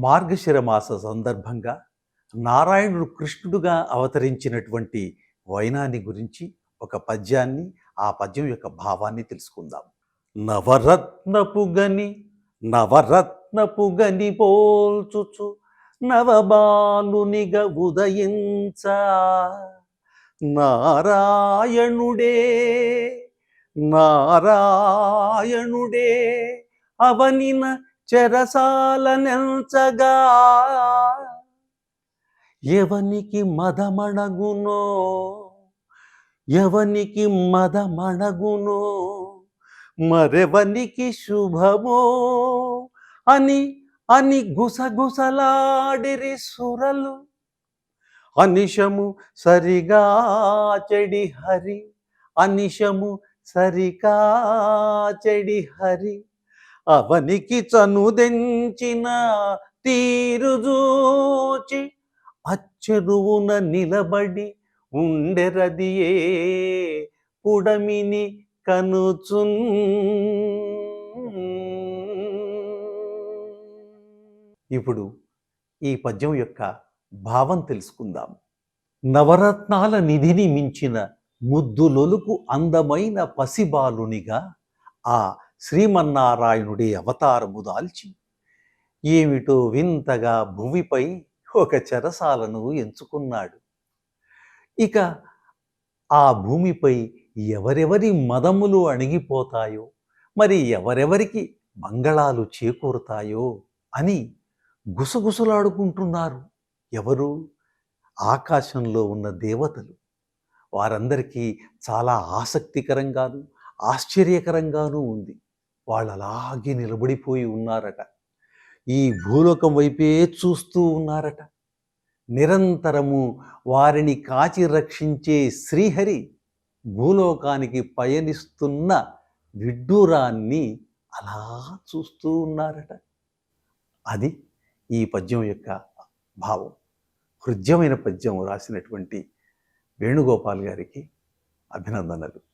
మార్గశిర మాస సందర్భంగా నారాయణుడు కృష్ణుడుగా అవతరించినటువంటి వైనాన్ని గురించి ఒక పద్యాన్ని ఆ పద్యం యొక్క భావాన్ని తెలుసుకుందాం. నవరత్నపు గని నవరత్నపు గని పోల్చుచు నవబాలునిగ ఉదయించ. నారాయణుడే నారాయణుడే అవనిన చెరసాల నెంచగా ఎవనికి మదమణగునో ఎవనికి మదమణగునో మరెవనికి శుభమో అని అని గుసగుసలాడిరి సురలు. అనిశము సరిగా చెడి హరి అనిశము సరిగా చెడి హరి అవనికి చనుదెంచిన తీరుజూచి అచ్చెరువున నిలబడి ఉండెరదియే పుడమిని కనుచున్. ఇప్పుడు ఈ పద్యం యొక్క భావం తెలుసుకుందాం. నవరత్నాల నిధిని మించిన ముద్దులొలుకు అందమైన పసిబాలునిగా ఆ శ్రీమన్నారాయణుడి అవతారము దాల్చి ఏమిటో వింతగా భూమిపై ఒక చెరసాలను ఎంచుకున్నాడు. ఇక ఆ భూమిపై ఎవరెవరి మదములు అణిగిపోతాయో మరి ఎవరెవరికి మంగళాలు చేకూరుతాయో అని గుసగుసలాడుకుంటున్నారు ఎవరు? ఆకాశంలో ఉన్న దేవతలు. వారందరికీ చాలా ఆసక్తికరంగాను ఆశ్చర్యకరంగానూ ఉంది. వాళ్ళు అలాగే నిలబడిపోయి ఉన్నారట. ఈ భూలోకం వైపే చూస్తూ ఉన్నారట. నిరంతరము వారిని కాచి రక్షించే శ్రీహరి భూలోకానికి పయనిస్తున్న విడ్డూరాన్ని అలా చూస్తూ ఉన్నారట. అది ఈ పద్యం యొక్క భావం. హృద్యమైన పద్యం రాసినటువంటి వేణుగోపాల్ గారికి అభినందనలు.